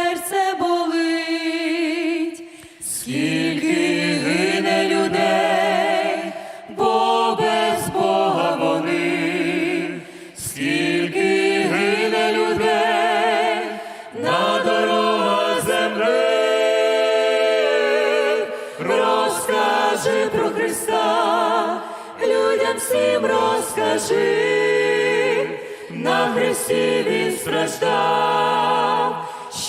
серце болить, скільки гине людей, бо без Бога вони, скільки гине людей на дорогах земних, розкажи про Христа, людям всім розкажи, на Христі Він страждав,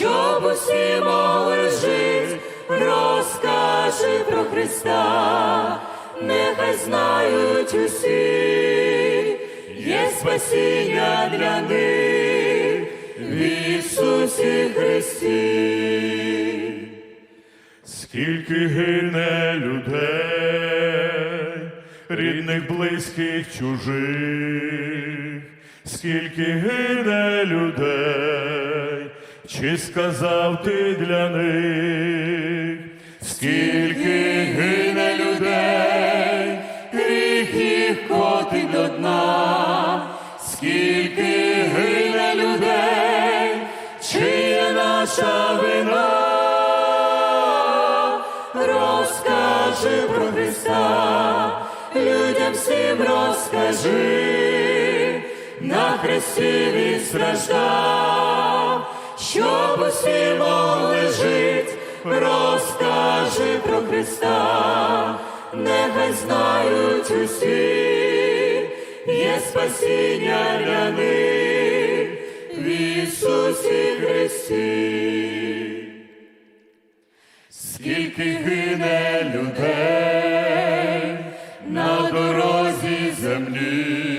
щоб усі могли жити, розкажи про Христа, нехай знають усі, є спасіння для них в Ісусі Христі. Скільки гине людей, рідних, близьких, чужих, скільки гине людей, чи сказав ти для них, скільки гине людей, гріх їх котить до дна, скільки гине людей, чи є наша вина? Розкажи про Христа, людям всім розкажи, на Христі Він страждав, могли жити, розкажи про Христа, нехай знають усі, є спасіння для них в Ісусі Христі. Скільки гине людей на дорозі землі,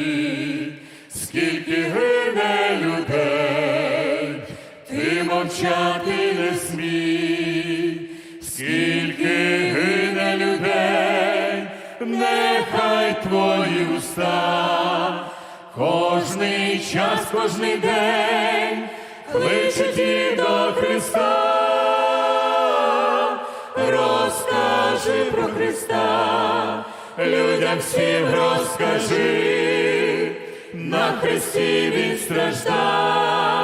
мовчати не смій, скільки гине людей, нехай твої уста, кожний час, кожний день кличуть і до Христа. Розкажи про Христа, людям всім розкажи, на Христі Він страждав,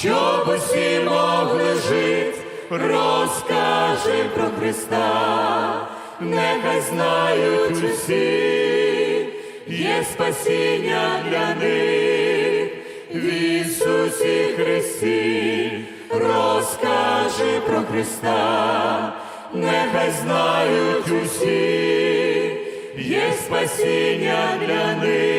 щоб усі могли жити, розкажи про Христа, нехай знають усі, є спасіння для них. В Ісусі Христі, розкажи про Христа, нехай знають усі, є спасіння для них